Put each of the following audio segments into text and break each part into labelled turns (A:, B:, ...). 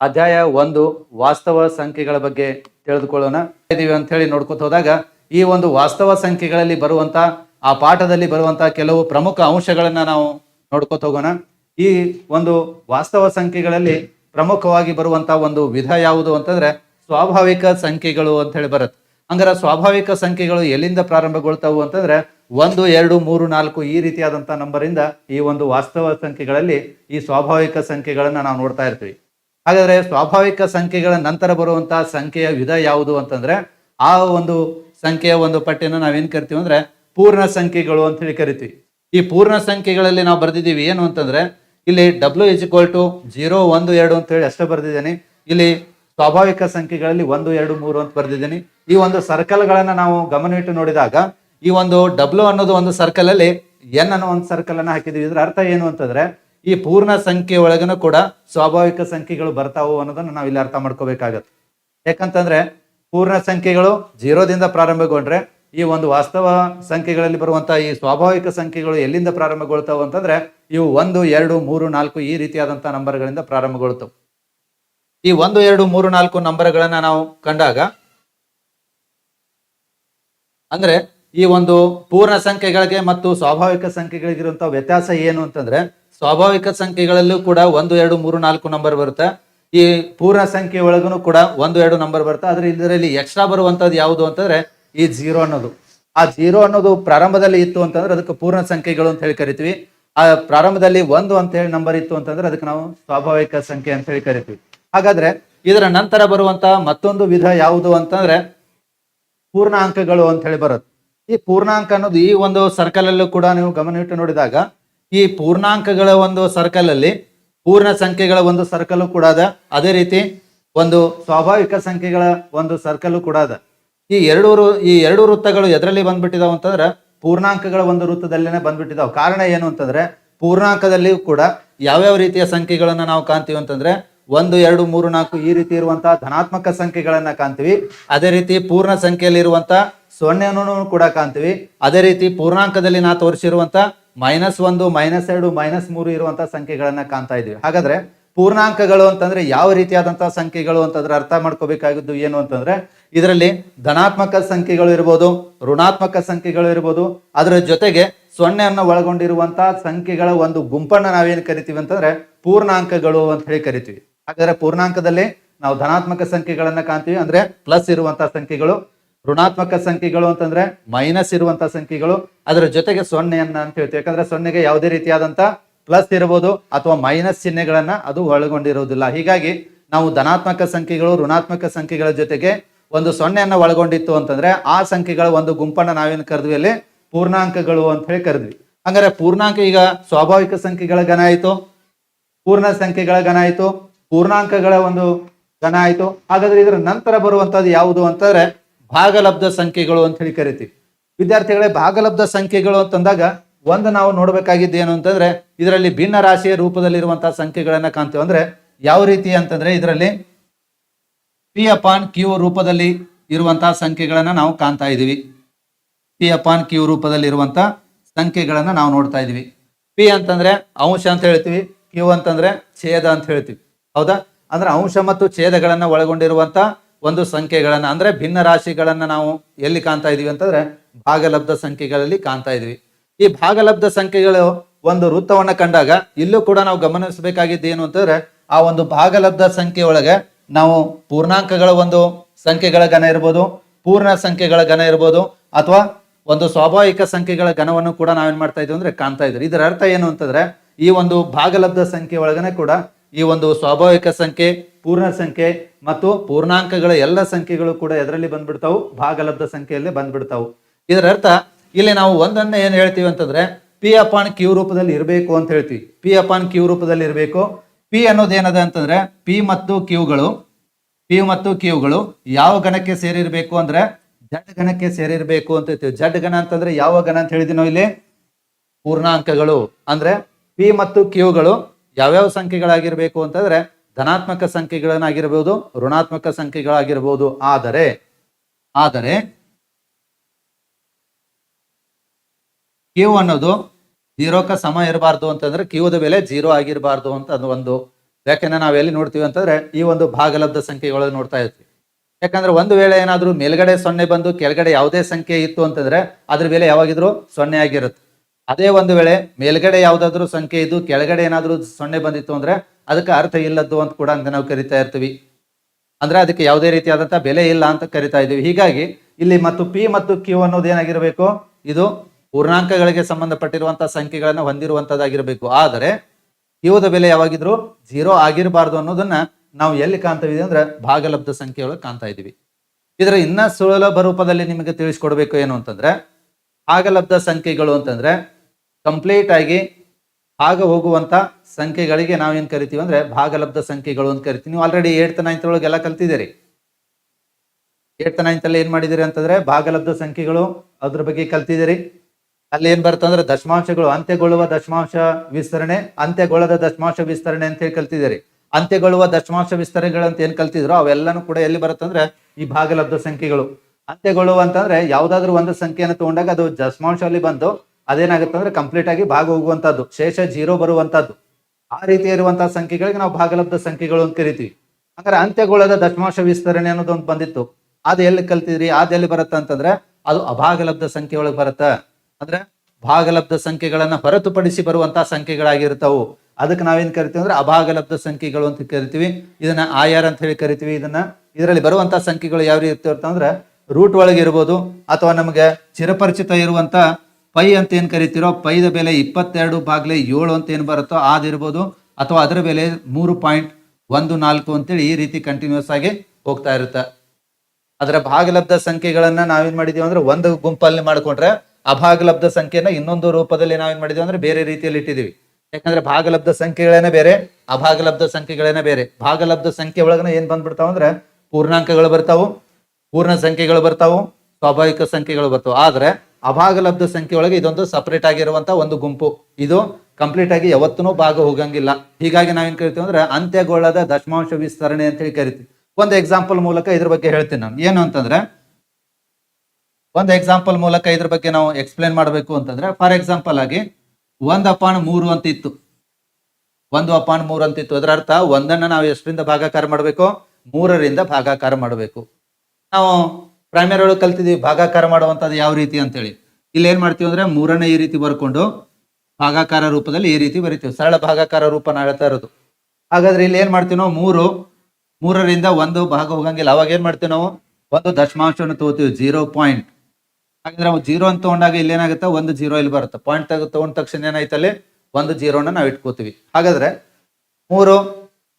A: ಅಧ್ಯಾಯ ಒಂದು, ವಾಸ್ತವ ಸಂಖ್ಯೆಗಳ ಬಗ್ಗೆ ತಿಳಿದುಕೊಳ್ಳೋಣ. ಇದೀವಿ ಅಂತ ಹೇಳಿ ನೋಡ್ಕೊತ ಹೋದಾಗ, ಈ ಒಂದು ವಾಸ್ತವ ಸಂಖ್ಯೆಗಳಲ್ಲಿ ಬರುವಂತ, ಆ ಪಾಠದಲ್ಲಿ ಬರುವಂತ ಕೆಲವು ಪ್ರಮುಖ ಅಂಶಗಳನ್ನ ನಾವು ನೋಡ್ಕೊತ ಹೋಗೋಣ. ಈ ಒಂದು ವಾಸ್ತವ ಸಂಖ್ಯೆಗಳಲ್ಲಿ ಪ್ರಮುಖವಾಗಿ ಬರುವಂತ ಒಂದು ವಿಧ ಯಾವುದು ಅಂತಂದ್ರೆ, ಸ್ವಾಭಾವಿಕ ಸಂಖ್ಯೆಗಳು ಅಂತ ಹೇಳಿ ಬರುತ್ತೆ. ಹಂಗಾರೆ ಸ್ವಾಭಾವಿಕ ಸಂಖ್ಯೆಗಳು ಎಲ್ಲಿಂದ ಪ್ರಾರಂಭಗೊಳ್ತಾವು ಅಂತಂದ್ರೆ, ಒಂದು, ಎರಡು, ಮೂರು, ನಾಲ್ಕು ಈ ರೀತಿಯಾದಂತಹ ನಂಬರ್ ಇಂದ ಈ ಒಂದು ವಾಸ್ತವ ಸಂಖ್ಯೆಗಳಲ್ಲಿ ಈ ಸ್ವಾಭಾವಿಕ ಸಂಖ್ಯೆಗಳನ್ನ ನಾವು ನೋಡ್ತಾ ಇರ್ತೀವಿ. ಹಾಗಾದ್ರೆ ಸ್ವಾಭಾವಿಕ ಸಂಖ್ಯೆಗಳ ನಂತರ ಬರುವಂತಹ ಸಂಖ್ಯೆಯ ವಿಧ ಯಾವುದು ಅಂತಂದ್ರೆ ಆ ಒಂದು ಸಂಖ್ಯೆಯ ಒಂದು ಪಟ್ಟಿಯನ್ನು ನಾವೇನು ಕರಿತೀವಿ ಅಂದ್ರೆ ಪೂರ್ಣ ಸಂಖ್ಯೆಗಳು ಅಂತ ಹೇಳಿ ಕರಿತೀವಿ. ಈ ಪೂರ್ಣ ಸಂಖ್ಯೆಗಳಲ್ಲಿ ನಾವು ಬರೆದಿದ್ದೀವಿ ಏನು ಅಂತಂದ್ರೆ ಇಲ್ಲಿ W is equal to zero ಒಂದು, ಎರಡು ಅಂತ ಹೇಳಿ ಅಷ್ಟೇ ಬರೆದಿದ್ದೀನಿ. ಇಲ್ಲಿ ಸ್ವಾಭಾವಿಕ ಸಂಖ್ಯೆಗಳಲ್ಲಿ ಒಂದು, ಎರಡು, ಮೂರು ಅಂತ ಬರೆದಿದ್ದೀನಿ. ಈ ಒಂದು ಸರ್ಕಲ್ಗಳನ್ನು ನಾವು ಗಮನವಿಟ್ಟು ನೋಡಿದಾಗ ಈ ಒಂದು ಡಬ್ಲ್ಯೂ ಅನ್ನೋದು ಒಂದು ಸರ್ಕಲ್ ಅಲ್ಲಿ ಎನ್ ಅನ್ನೋ ಒಂದು ಸರ್ಕಲ್ ಅನ್ನ ಹಾಕಿದೀವಿ ಇದ್ರ ಅರ್ಥ ಏನು ಅಂತಂದ್ರೆ ಈ ಪೂರ್ಣ ಸಂಖ್ಯೆ ಒಳಗನು ಕೂಡ ಸ್ವಾಭಾವಿಕ ಸಂಖ್ಯೆಗಳು ಬರ್ತಾವು ಅನ್ನೋದನ್ನ ನಾವು ಇಲ್ಲಿ ಅರ್ಥ ಮಾಡ್ಕೋಬೇಕಾಗತ್ತೆ. ಯಾಕಂತಂದ್ರೆ ಪೂರ್ಣ ಸಂಖ್ಯೆಗಳು ಜೀರೋದಿಂದ ಪ್ರಾರಂಭಗೊಂಡ್ರೆ ಈ ಒಂದು ವಾಸ್ತವ ಸಂಖ್ಯೆಗಳಲ್ಲಿ ಬರುವಂತಹ ಈ ಸ್ವಾಭಾವಿಕ ಸಂಖ್ಯೆಗಳು ಎಲ್ಲಿಂದ ಪ್ರಾರಂಭಗೊಳ್ತಾವು ಅಂತಂದ್ರೆ ಇವು ಒಂದು, ಎರಡು, ಮೂರು, ನಾಲ್ಕು ಈ ರೀತಿಯಾದಂತಹ ನಂಬರ್ಗಳಿಂದ ಪ್ರಾರಂಭಗೊಳ್ತವೆ. ಈ ಒಂದು, ಎರಡು, ಮೂರು, ನಾಲ್ಕು ನಂಬರ್ಗಳನ್ನ ನಾವು ಕಂಡಾಗ ಅಂದ್ರೆ ಈ ಒಂದು ಪೂರ್ಣ ಸಂಖ್ಯೆಗಳಿಗೆ ಮತ್ತು ಸ್ವಾಭಾವಿಕ ಸಂಖ್ಯೆಗಳಿಗಿರುವಂತಹ ವ್ಯತ್ಯಾಸ ಏನು ಅಂತಂದ್ರೆ ಸ್ವಾಭಾವಿಕ ಸಂಖ್ಯೆಗಳಲ್ಲೂ ಕೂಡ ಒಂದು, ಎರಡು, ಮೂರು, ನಾಲ್ಕು ನಂಬರ್ ಬರುತ್ತೆ. ಈ ಪೂರ್ಣ ಸಂಖ್ಯೆ ಒಳಗೂ ಕೂಡ ಒಂದು, ಎರಡು ನಂಬರ್ ಬರುತ್ತೆ. ಆದ್ರೆ ಇದರಲ್ಲಿ ಎಕ್ಸ್ಟ್ರಾ ಬರುವಂತದ್ದು ಯಾವುದು ಅಂತಂದ್ರೆ ಈ ಜೀರೋ ಅನ್ನೋದು. ಆ ಜೀರೋ ಅನ್ನೋದು ಪ್ರಾರಂಭದಲ್ಲಿ ಇತ್ತು ಅಂತಂದ್ರೆ ಅದಕ್ಕೆ ಪೂರ್ಣ ಸಂಖ್ಯೆಗಳು ಅಂತ ಹೇಳಿ ಕರಿತೀವಿ. ಆ ಪ್ರಾರಂಭದಲ್ಲಿ ಒಂದು ಅಂತ ಹೇಳಿ ನಂಬರ್ ಇತ್ತು ಅಂತಂದ್ರೆ ಅದಕ್ಕೆ ನಾವು ಸ್ವಾಭಾವಿಕ ಸಂಖ್ಯೆ ಅಂತ ಹೇಳಿ ಕರಿತೀವಿ. ಹಾಗಾದ್ರೆ ಇದರ ನಂತರ ಬರುವಂತಹ ಮತ್ತೊಂದು ವಿಧ ಯಾವುದು ಅಂತಂದ್ರೆ ಪೂರ್ಣಾಂಕಗಳು ಅಂತ ಹೇಳಿ ಬರುತ್ತೆ. ಈ ಪೂರ್ಣಾಂಕ ಅನ್ನೋದು ಈ ಒಂದು ಸರ್ಕಲ್ ಅಲ್ಲೂ ಕೂಡ ನೀವು ಗಮನವಿಟ್ಟು ನೋಡಿದಾಗ ಈ ಪೂರ್ಣಾಂಕಗಳ ಒಂದು ಸರ್ಕಲ್ ಅಲ್ಲಿ ಪೂರ್ಣ ಸಂಖ್ಯೆಗಳ ಒಂದು ಸರ್ಕಲ್ ಕೂಡ ಅದ. ಅದೇ ರೀತಿ ಒಂದು ಸ್ವಾಭಾವಿಕ ಸಂಖ್ಯೆಗಳ ಒಂದು ಸರ್ಕಲ್ ಕೂಡ ಅದ. ಈ ಎರಡು ಈ ಎರಡು ವೃತ್ತಗಳು ಎದರಲ್ಲಿ ಬಂದ್ಬಿಟ್ಟಿದಾವ ಅಂತಂದ್ರೆ ಪೂರ್ಣಾಂಕಗಳ ಒಂದು ವೃತ್ತದಲ್ಲಿನೇ ಬಂದ್ಬಿಟ್ಟಿದಾವ. ಕಾರಣ ಏನು ಅಂತಂದ್ರೆ ಪೂರ್ಣಾಂಕದಲ್ಲಿ ಕೂಡ ಯಾವ್ಯಾವ ರೀತಿಯ ಸಂಖ್ಯೆಗಳನ್ನ ನಾವು ಕಾಣ್ತೀವಿ ಅಂತಂದ್ರೆ ಒಂದು, ಎರಡು, ಮೂರು, ನಾಲ್ಕು ಈ ರೀತಿ ಇರುವಂತಹ ಧನಾತ್ಮಕ ಸಂಖ್ಯೆಗಳನ್ನ ಕಾಣ್ತೀವಿ. ಅದೇ ರೀತಿ ಪೂರ್ಣ ಸಂಖ್ಯೆಯಲ್ಲಿ ಇರುವಂತಹ ಸೊನ್ನೆಯನ್ನು ಕೂಡ ಕಾಣ್ತೀವಿ. ಅದೇ ರೀತಿ ಪೂರ್ಣಾಂಕದಲ್ಲಿ ನಾ ತೋರಿಸಿರುವಂತ ಮೈನಸ್ ಒಂದು, ಮೈನಸ್ ಎರಡು, ಮೈನಸ್ ಮೂರು ಇರುವಂತಹ ಸಂಖ್ಯೆಗಳನ್ನ ಕಾಣ್ತಾ ಇದೀವಿ. ಹಾಗಾದ್ರೆ ಪೂರ್ಣಾಂಕಗಳು ಅಂತಂದ್ರೆ ಯಾವ ರೀತಿಯಾದಂತಹ ಸಂಖ್ಯೆಗಳು ಅಂತಂದ್ರೆ ಅರ್ಥ ಮಾಡ್ಕೋಬೇಕಾಗಿದ್ದು ಏನು ಅಂತಂದ್ರೆ ಇದರಲ್ಲಿ ಧನಾತ್ಮಕ ಸಂಖ್ಯೆಗಳು ಇರ್ಬೋದು, ಋಣಾತ್ಮಕ ಸಂಖ್ಯೆಗಳು ಇರ್ಬೋದು, ಅದರ ಜೊತೆಗೆ ಸೊನ್ನೆಯನ್ನು ಒಳಗೊಂಡಿರುವಂತಹ ಸಂಖ್ಯೆಗಳ ಒಂದು ಗುಂಪನ್ನ ನಾವೇನು ಕರಿತೀವಿ ಅಂತಂದ್ರೆ ಪೂರ್ಣಾಂಕಗಳು ಅಂತ ಹೇಳಿ ಕರಿತೀವಿ. ಹಾಗಾದ್ರೆ ಪೂರ್ಣಾಂಕದಲ್ಲಿ ನಾವು ಧನಾತ್ಮಕ ಸಂಖ್ಯೆಗಳನ್ನ ಕಾಣ್ತೀವಿ, ಅಂದ್ರೆ ಪ್ಲಸ್ ಇರುವಂತಹ ಸಂಖ್ಯೆಗಳು ಋಣಾತ್ಮಕ ಸಂಖ್ಯೆಗಳು ಅಂತಂದ್ರೆ ಮೈನಸ್ ಇರುವಂತಹ ಸಂಖ್ಯೆಗಳು. ಅದರ ಜೊತೆಗೆ ಸೊನ್ನೆಯನ್ನ ಅಂತ ಹೇಳ್ತೀವಿ. ಯಾಕಂದ್ರೆ ಸೊನ್ನೆಗೆ ಯಾವುದೇ ರೀತಿಯಾದಂತ ಪ್ಲಸ್ ಇರಬಹುದು ಅಥವಾ ಮೈನಸ್ ಚಿಹ್ನೆಗಳನ್ನ ಅದು ಒಳಗೊಂಡಿರುವುದಿಲ್ಲ. ಹೀಗಾಗಿ ನಾವು ಧನಾತ್ಮಕ ಸಂಖ್ಯೆಗಳು, ಋಣಾತ್ಮಕ ಸಂಖ್ಯೆಗಳ ಜೊತೆಗೆ ಒಂದು ಸೊನ್ನೆಯನ್ನ ಒಳಗೊಂಡಿತ್ತು ಅಂತಂದ್ರೆ ಆ ಸಂಖ್ಯೆಗಳ ಒಂದು ಗುಂಪನ್ನ ನಾವೇನು ಕರೆದ್ವಿ ಅಲ್ಲಿ? ಪೂರ್ಣಾಂಕಗಳು ಅಂತ ಹೇಳಿ ಕರೆದ್ವಿ. ಹಂಗಾರೆ ಪೂರ್ಣಾಂಕ ಈಗ ಸ್ವಾಭಾವಿಕ ಸಂಖ್ಯೆಗಳ ಘನ ಆಯ್ತು. ಪೂರ್ಣ ಸಂಖ್ಯೆಗಳ ಘನ ಆಯಿತು. ಪೂರ್ಣಾಂಕಗಳ ಒಂದು ಘನ ಆಯಿತು. ಹಾಗಾದ್ರೆ ಇದರ ನಂತರ ಬರುವಂತದ್ದು ಯಾವುದು ಅಂತಂದ್ರೆ ಭಾಗಲಬ್ಧ ಸಂಖ್ಯೆಗಳು ಅಂತ ಹೇಳಿ ಕರಿತೀವಿ. ವಿದ್ಯಾರ್ಥಿಗಳೇ, ಭಾಗಲಬ್ಧ ಸಂಖ್ಯೆಗಳು ಅಂತಂದಾಗ ಒಂದು ನಾವು ನೋಡ್ಬೇಕಾಗಿದ್ದು ಏನು ಅಂತಂದ್ರೆ ಇದರಲ್ಲಿ ಭಿನ್ನ ರಾಶಿಯ ರೂಪದಲ್ಲಿರುವಂತಹ ಸಂಖ್ಯೆಗಳನ್ನ ಕಾಣ್ತೀವಿ. ಅಂದ್ರೆ ಯಾವ ರೀತಿ ಅಂತಂದ್ರೆ ಇದರಲ್ಲಿ ಪಿ ಅಪಾನ್ ಕ್ಯೂ ರೂಪದಲ್ಲಿ ಇರುವಂತಹ ಸಂಖ್ಯೆಗಳನ್ನ ನಾವು ಕಾಣ್ತಾ ಇದೀವಿ ಪಿ ಅಪಾನ್ ಕ್ಯೂ ರೂಪದಲ್ಲಿ ಇರುವಂತಹ ಸಂಖ್ಯೆಗಳನ್ನ ನಾವು ನೋಡ್ತಾ ಇದೀವಿ ಪಿ ಅಂತಂದ್ರೆ ಅಂಶ ಅಂತ ಹೇಳ್ತೀವಿ. ಕ್ಯೂ ಅಂತಂದ್ರೆ ಛೇದ ಅಂತ ಹೇಳ್ತೀವಿ. ಹೌದಾ? ಅಂದ್ರೆ ಅಂಶ ಮತ್ತು ಛೇದಗಳನ್ನ ಒಳಗೊಂಡಿರುವಂತ ಒಂದು ಸಂಖ್ಯೆಗಳನ್ನು, ಅಂದ್ರೆ ಭಿನ್ನ ರಾಶಿಗಳನ್ನು ನಾವು ಎಲ್ಲಿ ಕಾಣ್ತಾ ಇದೀವಿ ಅಂತಂದ್ರೆ ಭಾಗಲಬ್ಧ ಸಂಖ್ಯೆಗಳಲ್ಲಿ ಕಾಣ್ತಾ ಇದೀವಿ. ಈ ಭಾಗಲಬ್ಧ ಸಂಖ್ಯೆಗಳು ಒಂದು ವೃತ್ತವನ್ನು ಕಂಡಾಗ ಇಲ್ಲೂ ಕೂಡ ನಾವು ಗಮನಿಸಬೇಕಾಗಿದ್ದು ಏನು ಅಂತಂದ್ರೆ ಆ ಒಂದು ಭಾಗಲಬ್ಧ ಸಂಖ್ಯೆಯೊಳಗೆ ನಾವು ಪೂರ್ಣಾಂಕಗಳ ಒಂದು ಸಂಖ್ಯೆಗಳ ಘನ ಇರ್ಬೋದು, ಪೂರ್ಣ ಸಂಖ್ಯೆಗಳ ಘನ ಇರ್ಬೋದು, ಅಥವಾ ಒಂದು ಸ್ವಾಭಾವಿಕ ಸಂಖ್ಯೆಗಳ ಘನವನ್ನು ಕೂಡ ನಾವೇನ್ ಮಾಡ್ತಾ ಇದ್ದೀವಿ ಅಂದ್ರೆ ಕಾಣ್ತಾ ಇದ್ವಿ. ಇದರ ಅರ್ಥ ಏನು ಅಂತಂದ್ರೆ ಈ ಒಂದು ಭಾಗಲಬ್ಧ ಸಂಖ್ಯೆ ಒಳಗನೆ ಕೂಡ ಈ ಒಂದು ಸ್ವಾಭಾವಿಕ ಸಂಖ್ಯೆ, ಪೂರ್ಣ ಸಂಖ್ಯೆ ಮತ್ತು ಪೂರ್ಣಾಂಕಗಳ ಎಲ್ಲ ಸಂಖ್ಯೆಗಳು ಕೂಡ ಎದರಲ್ಲಿ ಬಂದ್ಬಿಡ್ತಾವು, ಭಾಗಲಬ್ಧ ಸಂಖ್ಯೆಯಲ್ಲಿ ಬಂದ್ಬಿಡ್ತಾವು. ಇದರ ಅರ್ಥ ಇಲ್ಲಿ ನಾವು ಒಂದನ್ನ ಏನು ಹೇಳ್ತೀವಿ ಅಂತಂದ್ರೆ ಪಿ ಅಪಾನ್ ಕ್ಯೂ ರೂಪದಲ್ಲಿ ಇರಬೇಕು ಅಂತ ಹೇಳ್ತೀವಿ. ಪಿ ಅಪಾನ್ ಕ್ಯೂ ರೂಪದಲ್ಲಿ ಇರಬೇಕು. ಪಿ ಅನ್ನೋದು ಏನದ ಅಂತಂದ್ರೆ ಪಿ ಮತ್ತು ಕ್ಯೂಗಳು ಪಿ ಮತ್ತು ಕ್ಯೂಗಳು ಯಾವ ಗಣಕ್ಕೆ ಸೇರಿರಬೇಕು ಅಂದ್ರೆ ಜಡ್ ಗಣಕ್ಕೆ ಸೇರಿರಬೇಕು ಅಂತ ಹೇಳ್ತೀವಿ. ಜಡ್ ಗಣ ಅಂತಂದ್ರೆ ಯಾವ ಗಣ ಅಂತ ಹೇಳಿದ್ವಿ ಇಲ್ಲಿ ಪೂರ್ಣಾಂಕಗಳು. ಅಂದ್ರೆ ಪಿ ಮತ್ತು ಕ್ಯೂಗಳು ಯಾವ್ಯಾವ ಸಂಖ್ಯೆಗಳಾಗಿರ್ಬೇಕು ಅಂತಂದ್ರೆ ಧನಾತ್ಮಕ ಸಂಖ್ಯೆಗಳನ್ನಾಗಿರ್ಬೋದು, ಋಣಾತ್ಮಕ ಸಂಖ್ಯೆಗಳಾಗಿರ್ಬೋದು. ಆದರೆ ಆದರೆ ಕ್ಯೂ ಅನ್ನೋದು ಜೀರೋಕ್ಕೆ ಸಮ ಇರಬಾರ್ದು ಅಂತಂದ್ರೆ ಕ್ಯೂದ ಬೆಲೆ ಜೀರೋ ಆಗಿರಬಾರ್ದು ಅಂತ ಅದು ಒಂದು ಯಾಕೆಂದ್ರೆ ನಾವು ಎಲ್ಲಿ ನೋಡ್ತೀವಿ ಅಂತಂದ್ರೆ ಈ ಒಂದು ಭಾಗಲಬ್ಧ ಸಂಖ್ಯೆಗಳನ್ನು ನೋಡ್ತಾ ಇರ್ತೀವಿ. ಯಾಕಂದ್ರೆ ಒಂದು ವೇಳೆ ಏನಾದರೂ ಮೇಲ್ಗಡೆ ಸೊನ್ನೆ ಬಂದು ಕೆಳಗಡೆ ಯಾವುದೇ ಸಂಖ್ಯೆ ಇತ್ತು ಅಂತಂದ್ರೆ ಅದ್ರ ಬೆಲೆ ಯಾವಾಗಿದ್ರು ಸೊನ್ನೆ ಆಗಿರುತ್ತೆ. ಅದೇ ಒಂದು ವೇಳೆ ಮೇಲ್ಗಡೆ ಯಾವ್ದಾದ್ರು ಸಂಖ್ಯೆ ಇದ್ದು ಕೆಳಗಡೆ ಏನಾದರೂ ಸೊನ್ನೆ ಬಂದಿತ್ತು ಅಂದ್ರೆ ಅದಕ್ಕೆ ಅರ್ಥ ಇಲ್ಲದ್ದು ಅಂತ ಕೂಡ ಅಂತ ನಾವು ಕರಿತಾ ಇರ್ತೀವಿ. ಅಂದ್ರೆ ಅದಕ್ಕೆ ಯಾವುದೇ ರೀತಿಯಾದಂತಹ ಬೆಲೆ ಇಲ್ಲ ಅಂತ ಕರಿತಾ ಇದೀವಿ ಹೀಗಾಗಿ ಇಲ್ಲಿ ಮತ್ತು ಪಿ ಮತ್ತು ಕ್ಯೂ ಅನ್ನೋದು ಏನಾಗಿರಬೇಕು? ಇದು ಪೂರ್ಣಾಂಕಗಳಿಗೆ ಸಂಬಂಧಪಟ್ಟಿರುವಂತಹ ಸಂಖ್ಯೆಗಳನ್ನ ಹೊಂದಿರುವಂತದ್ದಾಗಿರ್ಬೇಕು. ಆದರೆ ಕ್ಯೂದ ಬೆಲೆ ಯಾವಾಗಿದ್ರು ಜೀರೋ ಆಗಿರಬಾರ್ದು ಅನ್ನೋದನ್ನ ನಾವು ಎಲ್ಲಿ ಕಾಣ್ತಾ ಇದೀವಿ ಅಂದ್ರೆ ಭಾಗಲಬ್ಧ ಸಂಖ್ಯೆಯೊಳಗೆ ಕಾಣ್ತಾ ಇದೀವಿ ಇದರ ಇನ್ನ ಸುಲಭ ರೂಪದಲ್ಲಿ ನಿಮಗೆ ತಿಳಿಸ್ಕೊಡ್ಬೇಕು ಏನು ಅಂತಂದ್ರೆ, ಭಾಗಲಬ್ಧ ಸಂಖ್ಯೆಗಳು ಅಂತಂದ್ರೆ ಕಂಪ್ಲೀಟ್ ಆಗಿ ಆಗ ಹೋಗುವಂತ ಸಂಖ್ಯೆಗಳಿಗೆ ನಾವೇನ್ ಕರಿತೀವಿ ಅಂದ್ರೆ ಭಾಗಲಬ್ಧ ಸಂಖ್ಯೆಗಳು ಅಂತ ಕರಿತೀವಿ. ನೀವು ಆಲ್ರೆಡಿ ಏಟ್ತ್ ನೈನ್ತ್ ಒಳಗೆಲ್ಲ ಕಲ್ತಿದ್ದೀರಿ. ಏಟ್ತ್ ನೈನ್ತ್ ಏನು ಏನ್ ಮಾಡಿದಿರಿ ಅಂತಂದ್ರೆ ಭಾಗಲಬ್ಧ ಸಂಖ್ಯೆಗಳು ಅದ್ರ ಬಗ್ಗೆ ಕಲ್ತಿದ್ದೀರಿ. ಅಲ್ಲಿ ಏನ್ ಬರ್ತಂದ್ರೆ ದಶಮಾಂಶಗಳು, ಅಂತ್ಯಗೊಳ್ಳುವ ದಶಮಾಂಶ ವಿಸ್ತರಣೆ, ಅಂತ್ಯಗೊಳ್ಳದ ದಶಮಾಂಶ ವಿಸ್ತರಣೆ ಅಂತ ಹೇಳಿ ಕಲ್ತಿದ್ದೀರಿ. ಅಂತ್ಯಗೊಳ್ಳುವ ದಶಮಾಂಶ ವಿಸ್ತರಣೆಗಳು ಅಂತ ಏನ್ ಕಲ್ತಿದ್ರು ಅವೆಲ್ಲನೂ ಕೂಡ ಎಲ್ಲಿ ಬರುತ್ತಂದ್ರೆ ಈ ಭಾಗಲಬ್ಧ ಸಂಖ್ಯೆಗಳು. ಅಂತ್ಯಗೊಳ್ಳುವ ಅಂತಂದ್ರೆ ಯಾವ್ದಾದ್ರು ಒಂದು ಸಂಖ್ಯೆಯನ್ನು ತಗೊಂಡಾಗ ಅದು ದಶಮಾಂಶ ಅಲ್ಲಿ ಬಂದು ಅದೇನಾಗುತ್ತೆ ಅಂದ್ರೆ ಕಂಪ್ಲೀಟ್ ಆಗಿ ಭಾಗ ಹೋಗುವಂತದ್ದು ಶೇಷ ಜೀರೋ ಬರುವಂತದ್ದು ಆ ರೀತಿ ಇರುವಂತಹ ಸಂಖ್ಯೆಗಳಿಗೆ ನಾವು ಭಾಗಲಬ್ಧ ಸಂಖ್ಯೆಗಳು ಅಂತ ಕರಿತೀವಿ. ಹಂಗಾರೆ ಅಂತ್ಯಗೊಳ್ಳದ ದಶಮಾಂಶ ವಿಸ್ತರಣೆ ಅನ್ನೋದು ಒಂದು ಬಂದಿತ್ತು. ಅದು ಎಲ್ಲಿ ಕಲ್ತಿದ್ರಿ, ಅದು ಎಲ್ಲಿ ಬರುತ್ತೆ ಅಂತಂದ್ರೆ ಅದು ಅಭಾಗಲಬ್ಧ ಸಂಖ್ಯೆ ಒಳಗೆ ಬರುತ್ತ. ಅಂದ್ರೆ ಭಾಗಲಬ್ಧ ಸಂಖ್ಯೆಗಳನ್ನ ಹೊರತುಪಡಿಸಿ ಬರುವಂತಹ ಸಂಖ್ಯೆಗಳಾಗಿರ್ತಾವು. ಅದಕ್ಕೆ ನಾವೇನ್ ಕರಿತೀವಿ ಅಂದ್ರೆ ಅಭಾಗಲಬ್ಧ ಸಂಖ್ಯೆಗಳು ಅಂತ ಕರಿತೀವಿ. ಇದನ್ನ ಆಯಾರ್ ಅಂತ ಹೇಳಿ ಕರಿತೀವಿ. ಇದನ್ನ ಇದರಲ್ಲಿ ಬರುವಂತಹ ಸಂಖ್ಯೆಗಳು ಯಾವ ರೀತಿ ಇರ್ತವೆ ಅಂತಂದ್ರೆ ರೂಟ್ ಒಳಗೆ ಇರ್ಬೋದು, ಅಥವಾ ನಮಗೆ ಚಿರಪರಿಚಿತ ಇರುವಂತ ಪೈ ಅಂತ ಏನು ಕರಿತೀರೋ, ಪೈದ ಬೆಲೆ ಇಪ್ಪತ್ತೆರಡು ಬಾಗ್ಲೆ ಏಳು ಅಂತ ಏನು ಬರುತ್ತೋ ಅದಿರ್ಬೋದು ಅಥವಾ ಅದರ ಬೆಲೆ ಮೂರು ಪಾಯಿಂಟ್ ಒಂದು ನಾಲ್ಕು ಅಂತೇಳಿ ಈ ರೀತಿ ಕಂಟಿನ್ಯೂಸ್ ಆಗಿ ಹೋಗ್ತಾ ಇರುತ್ತೆ. ಅದರ ಭಾಗಲಬ್ಧ ಸಂಖ್ಯೆಗಳನ್ನ ನಾವೇನ್ ಮಾಡಿದೀವಿ ಅಂದ್ರೆ ಒಂದು ಗುಂಪಲ್ಲಿ ಮಾಡ್ಕೊಂಡ್ರೆ ಅಭಾಗಲಬ್ಧ ಸಂಖ್ಯೆನ ಇನ್ನೊಂದು ರೂಪದಲ್ಲಿ ನಾವೇನ್ ಮಾಡಿದೀವಿ ಅಂದ್ರೆ ಬೇರೆ ರೀತಿಯಲ್ಲಿ ಇಟ್ಟಿದೀವಿ. ಯಾಕಂದ್ರೆ ಭಾಗಲಬ್ಧ ಸಂಖ್ಯೆಗಳೇನೆ ಬೇರೆ, ಅಭಾಗಲಬ್ಧ ಸಂಖ್ಯೆಗಳೇನೆ ಬೇರೆ. ಭಾಗಲಬ್ಧ ಸಂಖ್ಯೆ ಒಳಗನ ಏನ್ ಬಂದ್ಬಿಡ್ತಾವ ಅಂದ್ರೆ ಪೂರ್ಣಾಂಕಗಳು ಬರ್ತಾವು, ಪೂರ್ಣ ಸಂಖ್ಯೆಗಳು ಬರ್ತಾವು, ಸ್ವಾಭಾವಿಕ ಸಂಖ್ಯೆಗಳು ಬರ್ತಾವು. ಆದ್ರೆ ಅಭಾಗಲಬ್ಧ ಸಂಖ್ಯೆ ಒಳಗೆ ಇದೊಂದು ಸಪರೇಟ್ ಆಗಿರುವಂತ ಒಂದು ಗುಂಪು. ಇದು ಕಂಪ್ಲೀಟ್ ಆಗಿ ಯಾವತ್ತೂ ಭಾಗ ಹೋಗಂಗಿಲ್ಲ. ಹೀಗಾಗಿ ನಾವೇನ್ ಕರಿತೀವಿ ಅಂದ್ರೆ ಅಂತ್ಯಗೊಳ್ಳದ ದಶಮಾಂಶ ವಿಸ್ತರಣೆ ಅಂತ ಹೇಳಿ ಕರಿತೀವಿ. ಒಂದು ಎಕ್ಸಾಂಪಲ್ ಮೂಲಕ ಇದ್ರ ಬಗ್ಗೆ ಹೇಳ್ತೀನಿ ನಾನು. ಏನು ಅಂತಂದ್ರೆ, ಒಂದು ಎಕ್ಸಾಂಪಲ್ ಮೂಲಕ ಇದ್ರ ಬಗ್ಗೆ ನಾವು ಎಕ್ಸ್ಪ್ಲೇನ್ ಮಾಡಬೇಕು ಅಂತಂದ್ರೆ ಫಾರ್ ಎಕ್ಸಾಂಪಲ್ ಆಗಿ ಒಂದ್ ಅಪಾನ್ ಮೂರು ಅಂತ ಇತ್ತು. ಒಂದು ಅಪಾನ್ ಮೂರು ಅಂತ ಇತ್ತು. ಅದರ ಅರ್ಥ ಒಂದನ್ನ ನಾವು ಎಷ್ಟರಿಂದ ಭಾಗಾಕಾರ ಮಾಡಬೇಕು? ಮೂರರಿಂದ ಭಾಗಾಕಾರ ಮಾಡಬೇಕು. ನಾವು ಪ್ರೈಮರಿ ಒಳಗೆ ಕಲ್ತಿದ್ದೀವಿ ಭಾಗಾಕಾರ ಮಾಡುವಂಥದ್ದು ಯಾವ ರೀತಿ ಅಂತೇಳಿ. ಇಲ್ಲಿ ಏನು ಮಾಡ್ತೀವಿ ಅಂದ್ರೆ ಮೂರನೇ ಈ ರೀತಿ ಬರ್ಕೊಂಡು ಭಾಗಾಕಾರ ರೂಪದಲ್ಲಿ ಈ ರೀತಿ ಬರಿತೀವಿ. ಸರಳ ಭಾಗಾಕಾರ ರೂಪ ಹೇಳ್ತಾ ಇರೋದು. ಹಾಗಾದ್ರೆ ಇಲ್ಲಿ ಏನು ಮಾಡ್ತೀವಿ ನಾವು? ಮೂರು, ಮೂರರಿಂದ ಒಂದು ಭಾಗ ಹೋಗಂಗಿಲ್ಲ. ಅವಾಗ ಏನು ಮಾಡ್ತೀವಿ ನಾವು? ಒಂದು ದಶಮಾಂಶವನ್ನು ತಗೋತೀವಿ, ಜೀರೋ ಪಾಯಿಂಟ್. ಹಾಗಾದ್ರೆ ನಾವು ಜೀರೋ ಅಂತ ತಗೊಂಡಾಗ ಇಲ್ಲಿ ಏನಾಗುತ್ತೆ? ಒಂದು ಜೀರೋ ಇಲ್ಲಿ ಬರುತ್ತೆ. ಪಾಯಿಂಟ್ ತೆಗೆದು ತೊಗೊಂಡ ತಕ್ಷಣ ಏನಾಯ್ತಲ್ಲಿ ಒಂದು ಜೀರೋನ ನಾವು ಇಟ್ಕೋತೀವಿ. ಹಾಗಾದ್ರೆ ಮೂರು,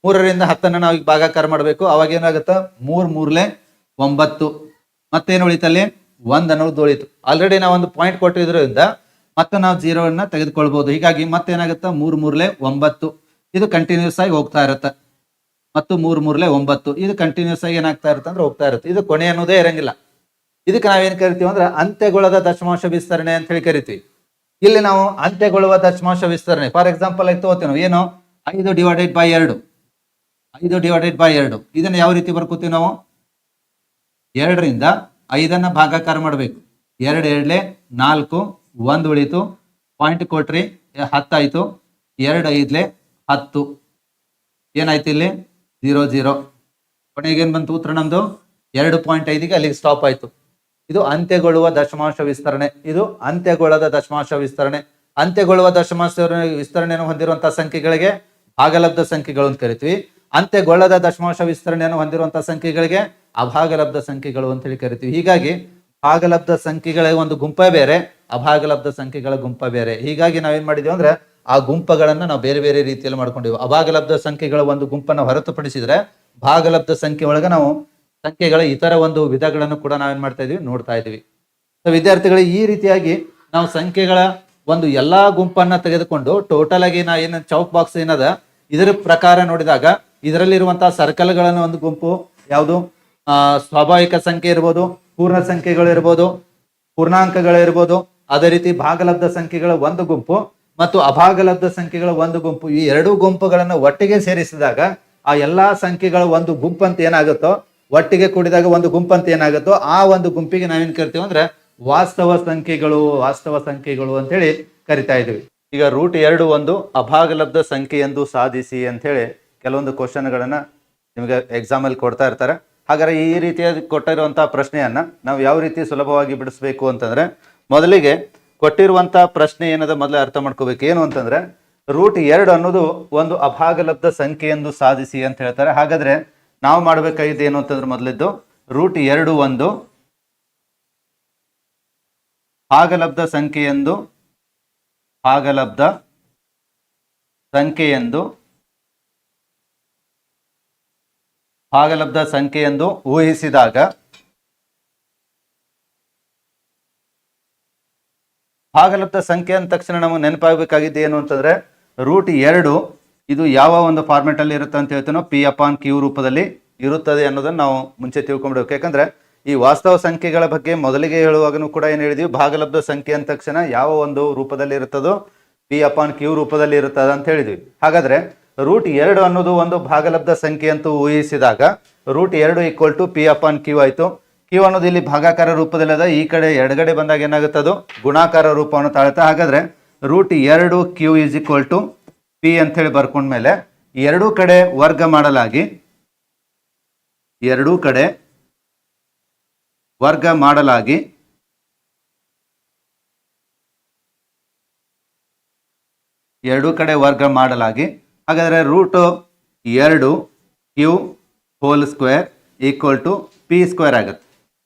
A: ಮೂರರಿಂದ ಹತ್ತನ್ನು ನಾವು ಭಾಗಾಕಾರ ಮಾಡಬೇಕು. ಅವಾಗ ಏನಾಗುತ್ತೆ? ಮೂರು, ಮೂರ್ಲೆ ಒಂಬತ್ತು. ಮತ್ತೇನು ಉಳಿತಲ್ಲಿ? ಒಂದ್ ಅನ್ನೋದು ಉಳಿತು. ಆಲ್ರೆಡಿ ನಾವು ಒಂದು ಪಾಯಿಂಟ್ ಕೊಟ್ಟಿದ್ರಿಂದ ಮತ್ತೆ ನಾವು ಜೀರೋವನ್ನ ತೆಗೆದುಕೊಳ್ಬಹುದು ಹೀಗಾಗಿ ಮತ್ತೇನಾಗುತ್ತೆ? ಮೂರ್ ಮೂರ್ಲೆ ಒಂಬತ್ತು. ಇದು ಕಂಟಿನ್ಯೂಸ್ ಆಗಿ ಹೋಗ್ತಾ ಇರುತ್ತೆ. ಮತ್ತು ಮೂರ್ ಮೂರ್ಲೆ ಒಂಬತ್ತು. ಇದು ಕಂಟಿನ್ಯೂಸ್ ಆಗಿ ಏನಾಗ್ತಾ ಇರುತ್ತೆ ಅಂದ್ರೆ ಹೋಗ್ತಾ ಇರುತ್ತೆ. ಇದು ಕೊನೆ ಅನ್ನೋದೇ ಇರಂಗಿಲ್ಲ. ಇದಕ್ಕೆ ನಾವೇನ್ ಕರಿತೀವಿ ಅಂದ್ರೆ ಅಂತ್ಯಗೊಳ್ಳದ ದಶಮಾಂಶ ವಿಸ್ತರಣೆ ಅಂತ ಹೇಳಿ ಕರಿತೀವಿ. ಇಲ್ಲಿ ನಾವು ಅಂತ್ಯಗೊಳ್ಳುವ ದಶಮಾಂಶ ವಿಸ್ತರಣೆ. ಫಾರ್ ಎಕ್ಸಾಂಪಲ್ ಆಗಿ ತಗೋತೀವಿ ನಾವು. ಏನು? ಐದು ಡಿವೈಡೆಡ್ ಬೈ ಎರಡು. ಐದು ಡಿವೈಡೆಡ್ ಬೈ ಎರಡು. ಇದನ್ನ ಯಾವ ರೀತಿ ಬರ್ಕೋತೀವಿ ನಾವು? ಎರಡರಿಂದ ಐದನ್ನ ಭಾಗಾಕಾರ ಮಾಡಬೇಕು. ಎರಡು ಎರಡ್ಲೆ ನಾಲ್ಕು, ಒಂದು ಉಳಿತು. ಪಾಯಿಂಟ್ ಕೊಟ್ರಿ, ಹತ್ತಾಯಿತು. ಎರಡು ಐದಲೆ ಹತ್ತು. ಏನಾಯ್ತು ಇಲ್ಲಿ? ಜೀರೋ ಜೀರೋ ಕೊನೆಗೆ ಏನು ಬಂತು ಉತ್ತರ ನಮ್ಮದು ಎರಡು ಪಾಯಿಂಟ್ ಐದಿಗೆ ಅಲ್ಲಿಗೆ ಸ್ಟಾಪ್ ಆಯ್ತು. ಇದು ಅಂತ್ಯಗೊಳ್ಳುವ ದಶಮಾಂಶ ವಿಸ್ತರಣೆ. ಇದು ಅಂತ್ಯಗೊಳ್ಳದ ದಶಮಾಂಶ ವಿಸ್ತರಣೆ. ಅಂತ್ಯಗೊಳ್ಳುವ ದಶಮಾಂಶ ವಿಸ್ತರಣೆಯನ್ನು ಹೊಂದಿರುವಂತಹ ಸಂಖ್ಯೆಗಳಿಗೆ ಭಾಗಲಬ್ಧ ಸಂಖ್ಯೆಗಳು ಅಂತ ಕರಿತೀವಿ. ಅಂತ್ಯಗೊಳ್ಳದ ದಶಮಾಂಶ ವಿಸ್ತರಣೆಯನ್ನು ಹೊಂದಿರುವಂತಹ ಸಂಖ್ಯೆಗಳಿಗೆ ಅಭಾಗಲಬ್ಧ ಸಂಖ್ಯೆಗಳು ಅಂತ ಹೇಳಿ ಕರಿತೀವಿ. ಹೀಗಾಗಿ ಭಾಗಲಬ್ಧ ಸಂಖ್ಯೆಗಳ ಒಂದು ಗುಂಪೇ ಬೇರೆ, ಅಭಾಗಲಬ್ಧ ಸಂಖ್ಯೆಗಳ ಗುಂಪ ಬೇರೆ. ಹೀಗಾಗಿ ನಾವೇನ್ ಮಾಡಿದೀವಿ ಅಂದ್ರೆ ಆ ಗುಂಪುಗಳನ್ನು ನಾವು ಬೇರೆ ಬೇರೆ ರೀತಿಯಲ್ಲಿ ಮಾಡ್ಕೊಂಡಿವಿ ಅಭಾಗಲಬ್ಧ ಸಂಖ್ಯೆಗಳ ಒಂದು ಗುಂಪನ್ನು ಹೊರತುಪಡಿಸಿದ್ರೆ ಭಾಗಲಬ್ಧ ಸಂಖ್ಯೆ ಒಳಗೆ ನಾವು ಸಂಖ್ಯೆಗಳ ಇತರ ಒಂದು ವಿಧಗಳನ್ನು ಕೂಡ ನಾವೇನ್ ಮಾಡ್ತಾ ಇದೀವಿ, ನೋಡ್ತಾ ಇದೀವಿ. ಸೊ ವಿದ್ಯಾರ್ಥಿಗಳು, ಈ ರೀತಿಯಾಗಿ ನಾವು ಸಂಖ್ಯೆಗಳ ಒಂದು ಎಲ್ಲಾ ಗುಂಪನ್ನ ತೆಗೆದುಕೊಂಡು ಟೋಟಲ್ ಆಗಿ ನಾ ಏನ ಚೌಕ್ ಬಾಕ್ಸ್ ಏನದ, ಇದರ ಪ್ರಕಾರ ನೋಡಿದಾಗ ಇದರಲ್ಲಿರುವಂತಹ ಸರ್ಕಲ್ಗಳನ್ನು ಒಂದು ಗುಂಪು, ಯಾವುದು? ಆ, ಸ್ವಾಭಾವಿಕ ಸಂಖ್ಯೆ ಇರ್ಬೋದು, ಪೂರ್ಣ ಸಂಖ್ಯೆಗಳು ಇರ್ಬೋದು, ಪೂರ್ಣಾಂಕಗಳು ಇರ್ಬೋದು, ಅದೇ ರೀತಿ ಭಾಗಲಬ್ಧ ಸಂಖ್ಯೆಗಳ ಒಂದು ಗುಂಪು ಮತ್ತು ಅಭಾಗಲಬ್ಧ ಸಂಖ್ಯೆಗಳ ಒಂದು ಗುಂಪು. ಈ ಎರಡೂ ಗುಂಪುಗಳನ್ನು ಒಟ್ಟಿಗೆ ಸೇರಿಸಿದಾಗ ಆ ಎಲ್ಲಾ ಸಂಖ್ಯೆಗಳ ಒಂದು ಗುಂಪು ಅಂತ ಏನಾಗುತ್ತೋ, ಒಟ್ಟಿಗೆ ಕೂಡಿದಾಗ ಒಂದು ಗುಂಪು ಅಂತ ಏನಾಗುತ್ತೋ, ಆ ಒಂದು ಗುಂಪಿಗೆ ನಾವೇನ್ ಕರಿತೀವಿ ಅಂದ್ರೆ ವಾಸ್ತವ ಸಂಖ್ಯೆಗಳು ವಾಸ್ತವ ಸಂಖ್ಯೆಗಳು ಅಂತ ಹೇಳಿ ಕರಿತಾ ಇದೀವಿ. ಈಗ ರೂಟ್ ಎರಡು ಒಂದು ಅಭಾಗಲಬ್ಧ ಸಂಖ್ಯೆ ಎಂದು ಸಾಧಿಸಿ ಅಂತ ಹೇಳಿ ಕೆಲವೊಂದು ಕ್ವಶನ್ಗಳನ್ನು ನಿಮಗೆ ಎಕ್ಸಾಮಲ್ಲಿ ಕೊಡ್ತಾ ಇರ್ತಾರೆ. ಹಾಗಾದರೆ ಈ ರೀತಿಯಾಗಿ ಕೊಟ್ಟಿರುವಂಥ ಪ್ರಶ್ನೆಯನ್ನು ನಾವು ಯಾವ ರೀತಿ ಸುಲಭವಾಗಿ ಬಿಡಿಸ್ಬೇಕು ಅಂತಂದರೆ, ಮೊದಲಿಗೆ ಕೊಟ್ಟಿರುವಂಥ ಪ್ರಶ್ನೆ ಏನದ ಮೊದಲೇ ಅರ್ಥ ಮಾಡ್ಕೋಬೇಕು. ಏನು ಅಂತಂದರೆ ರೂಟ್ ಎರಡು ಅನ್ನೋದು ಒಂದು ಅಭಾಗಲಬ್ಧ ಎಂದು ಸಾಧಿಸಿ ಅಂತ ಹೇಳ್ತಾರೆ. ಹಾಗಾದರೆ ನಾವು ಮಾಡಬೇಕಾಗಿದ್ದು ಏನು ಅಂತಂದ್ರೆ ಮೊದಲಿದ್ದು ರೂಟ್ ಎರಡು ಒಂದು ಭಾಗಲಬ್ಧ ಸಂಖ್ಯೆಯೆಂದು ಭಾಗಲಬ್ಧ ಸಂಖ್ಯೆಯೆಂದು ಭಾಗಲಬ್ಧ ಸಂಖ್ಯೆಯೆಂದು ಊಹಿಸಿದಾಗ ಭಾಗಲಬ್ಧ ಸಂಖ್ಯೆ ಅಂದ ತಕ್ಷಣ ನಮಗೆ ನೆನಪಾಗಬೇಕಾಗಿದ್ದು ಏನು ಅಂತಂದ್ರೆ ರೂಟ್ ಎರಡು, ಇದು ಯಾವ ಒಂದು ಫಾರ್ಮೆಟ್ ಅಲ್ಲಿ ಇರುತ್ತೆ ಅಂತ ಹೇಳ್ತೀನೋ ಪಿ ಅಪಾನ್ ಕ್ಯೂ ರೂಪದಲ್ಲಿ ಇರುತ್ತದೆ ಅನ್ನೋದನ್ನ ನಾವು ಮುಂಚೆ ತಿಳ್ಕೊಂಡ್ಬಿಡ್ಬೇಕು ಯಾಕಂದ್ರೆ ಈ ವಾಸ್ತವ ಸಂಖ್ಯೆಗಳ ಬಗ್ಗೆ ಮೊದಲಿಗೆ ಹೇಳುವಾಗನೂ ಕೂಡ ಏನು ಹೇಳಿದ್ವಿ? ಭಾಗಲಬ್ಧ ಸಂಖ್ಯೆ ಅಂದ ತಕ್ಷಣ ಯಾವ ಒಂದು ರೂಪದಲ್ಲಿ ಇರುತ್ತದೋ ಪಿ ಅಪಾನ್ ಕ್ಯೂ ರೂಪದಲ್ಲಿ ಇರುತ್ತದೆ ಅಂತ ಹೇಳಿದ್ವಿ. ಹಾಗಾದ್ರೆ ರೂಟ್ ಎರಡು ಅನ್ನೋದು ಒಂದು ಭಾಗಲಬ್ಧ ಸಂಖ್ಯೆ ಅಂತ ಊಹಿಸಿದಾಗ ರೂಟ್ ಎರಡು equal to P upon Q ಆಯಿತು. ಕ್ಯೂ ಅನ್ನೋದು ಇಲ್ಲಿ ಭಾಗಾಕಾರ ರೂಪದಲ್ಲಿ ಅದ. ಈ ಕಡೆ ಎಡಗಡೆ ಬಂದಾಗ ಏನಾಗುತ್ತೆ ಅದು? ಗುಣಾಕಾರ ರೂಪವನ್ನು ತಾಳುತ್ತೆ. ಹಾಗಾದ್ರೆ ರೂಟ್ ಎರಡು Q is equal to P ಅಂತೇಳಿ ಬರ್ಕೊಂಡ್ಮೇಲೆ ಎರಡೂ ಕಡೆ ವರ್ಗ ಮಾಡಲಾಗಿ ಎರಡೂ ಕಡೆ ವರ್ಗ ಮಾಡಲಾಗಿ ಎರಡೂ ಕಡೆ ವರ್ಗ ಮಾಡಲಾಗಿ ಹಾಗಾದರೆ ರೂಟು ಎರಡು Q whole square equal to P square ಆಗುತ್ತೆ.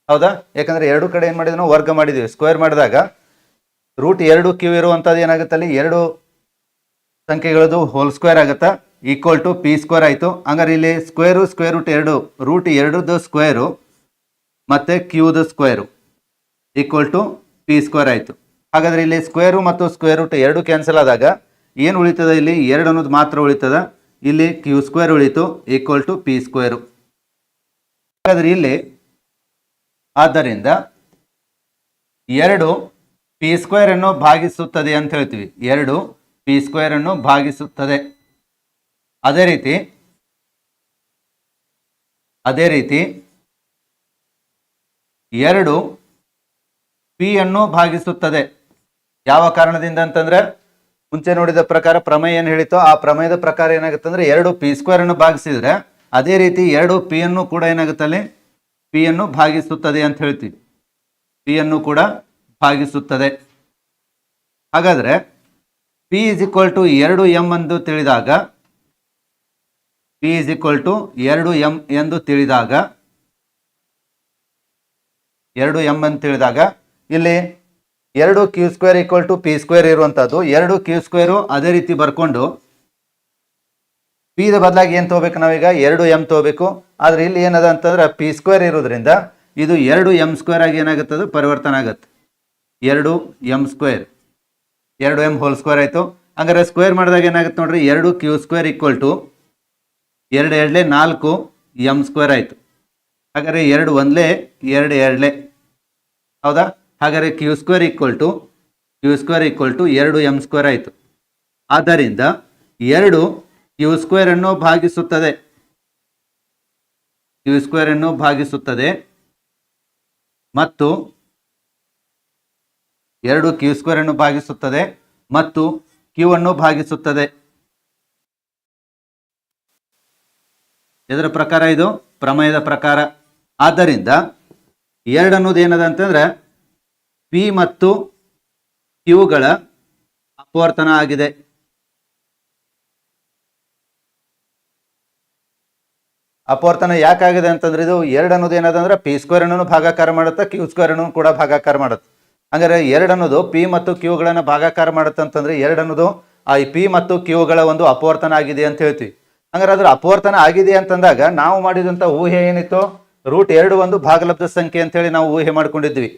A: ಹೌದಾ? ಯಾಕಂದರೆ ಎರಡು ಕಡೆ ಏನು ಮಾಡಿದ್ವಿ ನಾವು ವರ್ಗ ಮಾಡಿದ್ದೀವಿ ಸ್ಕ್ವೇರ್ ಮಾಡಿದಾಗ ರೂಟ್ ಎರಡು ಕ್ಯೂ ಇರುವಂಥದ್ದು ಏನಾಗುತ್ತೆ ಅಲ್ಲಿ? ಎರಡು ಸಂಖ್ಯೆಗಳದು ಹೋಲ್ ಸ್ಕ್ವೇರ್ ಆಗುತ್ತಾ? ಈಕ್ವಲ್ ಟು ಪಿ ಸ್ಕ್ವೇರ್ ಆಯಿತು. ಹಂಗಾರೆ ಇಲ್ಲಿ ಸ್ಕ್ವೇರು ಸ್ಕ್ವೇರ್ ರೂಟ್ ಎರಡು ರೂಟ್ ಎರಡುದು ಸ್ಕ್ವೇರು ಮತ್ತು ಕ್ಯೂದು square equal to P square ಆಯಿತು. ಹಾಗಾದರೆ ಇಲ್ಲಿ ಸ್ಕ್ವೇರು ಮತ್ತು ಸ್ಕ್ವೇರ್ ರೂಟ್ ಎರಡು ಕ್ಯಾನ್ಸಲ್ ಆದಾಗ ಏನು ಉಳಿತದ ಇಲ್ಲಿ? ಎರಡು ಅನ್ನೋದು ಮಾತ್ರ ಉಳಿತದ. ಇಲ್ಲಿ ಕ್ಯೂ ಸ್ಕ್ವೇರ್ ಉಳಿತು ಈಕ್ವಲ್ ಟು ಪಿ ಸ್ಕ್ವೇರು ಹಾಗಾದ್ರೆ ಇಲ್ಲಿ, ಆದ್ದರಿಂದ ಎರಡು ಪಿ ಸ್ಕ್ವೇರ್ ಅನ್ನು ಭಾಗಿಸುತ್ತದೆ ಅಂತ ಹೇಳ್ತೀವಿ. ಎರಡು ಪಿ ಸ್ಕ್ವೇರ್ ಅನ್ನು ಭಾಗಿಸುತ್ತದೆ. ಅದೇ ರೀತಿ ಅದೇ ರೀತಿ ಎರಡು ಪಿ ಅನ್ನು ಭಾಗಿಸುತ್ತದೆ. ಯಾವ ಕಾರಣದಿಂದ ಅಂತಂದ್ರೆ ಮುಂಚೆ ನೋಡಿದ ಪ್ರಕಾರ ಪ್ರಮೇಯ ಏನು ಹೇಳಿತೋ ಆ ಪ್ರಮೇಯದ ಪ್ರಕಾರ ಏನಾಗುತ್ತೆ ಅಂದರೆ ಎರಡು ಪಿ ಸ್ಕ್ವೇರ್ ಅನ್ನು ಭಾಗಿಸಿದರೆ ಅದೇ ರೀತಿ ಎರಡು ಪಿ ಅನ್ನು ಕೂಡ ಏನಾಗುತ್ತೆ ಅಲ್ಲಿ? ಪಿ ಅನ್ನು ಭಾಗಿಸುತ್ತದೆ ಅಂತ ಹೇಳ್ತೀವಿ. ಪಿ ಅನ್ನು ಕೂಡ ಭಾಗಿಸುತ್ತದೆ. ಹಾಗಾದ್ರೆ ಪಿ ಇಸ್ ಈಕ್ವಲ್ ಟು ಎರಡು ಎಂ ಎಂದು ತಿಳಿದಾಗ, ಪಿ ಇಸ್ ಈಕ್ವಲ್ ಟು ಎರಡು ಎಂ ಎಂದು ತಿಳಿದಾಗ, ಎರಡು ಎಂ ಅಂತ ತಿಳಿದಾಗ, ಇಲ್ಲಿ ಎರಡು Q square equal to P square ಇರುವಂಥದ್ದು ಎರಡು ಕ್ಯೂ ಸ್ಕ್ವೇರು ಅದೇ ರೀತಿ ಬರ್ಕೊಂಡು ಪಿದ ಬದಲಾಗಿ ಏನು ತೊಗೋಬೇಕು ನಾವೀಗ? ಎರಡು ಎಂ ತೊಗೋಬೇಕು. ಆದ್ರೆ ಇಲ್ಲಿ ಏನದ ಅಂತಂದ್ರೆ ಪಿ ಸ್ಕ್ವೇರ್ ಇರೋದ್ರಿಂದ ಇದು ಎರಡು ಎಂ ಸ್ಕ್ವೇರ್ ಆಗಿ ಏನಾಗುತ್ತದೆ? ಪರಿವರ್ತನೆ ಆಗುತ್ತೆ. ಎರಡು ಎಂ ಸ್ಕ್ವೇರ್ ಎರಡು ಎಂ ಹೋಲ್ ಸ್ಕ್ವೇರ್ ಆಯಿತು. ಹಂಗಾರೆ ಸ್ಕ್ವೇರ್ ಮಾಡಿದಾಗ ಏನಾಗುತ್ತೆ ನೋಡ್ರಿ? ಎರಡು ಕ್ಯೂ ಸ್ಕ್ವೇರ್ ಈಕ್ವಲ್ ಟು ಎರಡು ಎರಡ್ಲೆ ನಾಲ್ಕು ಎಂ ಸ್ಕ್ವೇರ್ ಆಯಿತು. ಹಾಗಾದ್ರೆ ಎರಡು ಒಂದಲೇ ಎರಡು ಎರಡ್ಲೆ. ಹೌದಾ? ಹಾಗಾದ್ರೆ Q square equal to Q square equal to ಎರಡು ಎಂ ಸ್ಕ್ವೇರ್ ಆಯಿತು. ಆದ್ದರಿಂದ ಎರಡು ಕ್ಯೂ ಸ್ಕ್ವೇರ್ ಅನ್ನು ಭಾಗಿಸುತ್ತದೆ. ಕ್ಯೂ ಸ್ಕ್ವೇರ್ ಅನ್ನು ಭಾಗಿಸುತ್ತದೆ. ಮತ್ತು ಎರಡು ಕ್ಯೂ ಸ್ಕ್ವೇರ್ ಅನ್ನು ಭಾಗಿಸುತ್ತದೆ ಮತ್ತು ಕ್ಯೂ ಅನ್ನು ಭಾಗಿಸುತ್ತದೆ. ಇದರ ಪ್ರಕಾರ ಇದು? ಪ್ರಮೇಯದ ಪ್ರಕಾರ. ಆದ್ದರಿಂದ ಎರಡು ಅನ್ನೋದು ಏನದ ಅಂತಂದ್ರೆ ಪಿ ಮತ್ತು ಕ್ಯೂಗಳ ಅಪವರ್ತನ ಆಗಿದೆ. ಅಪವರ್ತನ ಯಾಕಾಗಿದೆ ಅಂತಂದ್ರೆ ಇದು ಎರಡು ಅನ್ನೋದು ಏನದಂದ್ರೆ ಪಿ ಸ್ಕ್ವೇರ್ ಅನ್ನು ಭಾಗಾಕಾರ ಮಾಡುತ್ತೆ, ಕ್ಯೂ ಸ್ಕ್ವೇರ್ ಅನ್ನು ಕೂಡ ಭಾಗಾಕಾರ ಮಾಡುತ್ತೆ. ಹಂಗಾರೆ ಎರಡು ಅನ್ನೋದು ಪಿ ಮತ್ತು ಕ್ಯೂಗಳನ್ನು ಭಾಗಾಕಾರ ಮಾಡುತ್ತೆ ಅಂತಂದ್ರೆ ಎರಡು ಅನ್ನೋದು ಆ ಪಿ ಮತ್ತು ಕ್ಯೂಗಳ ಒಂದು ಅಪವರ್ತನ ಆಗಿದೆ ಅಂತ ಹೇಳ್ತೀವಿ. ಹಂಗಾರೆ ಅದ್ರ ಅಪವರ್ತನ ಆಗಿದೆ ಅಂತಂದಾಗ ನಾವು ಮಾಡಿದಂಥ ಊಹೆ ಏನಿತ್ತು? ರೂಟ್ ಎರಡು ಒಂದು ಭಾಗಲಬ್ಧ ಸಂಖ್ಯೆ ಅಂತ ಹೇಳಿ ನಾವು ಊಹೆ ಮಾಡ್ಕೊಂಡಿದ್ವಿ.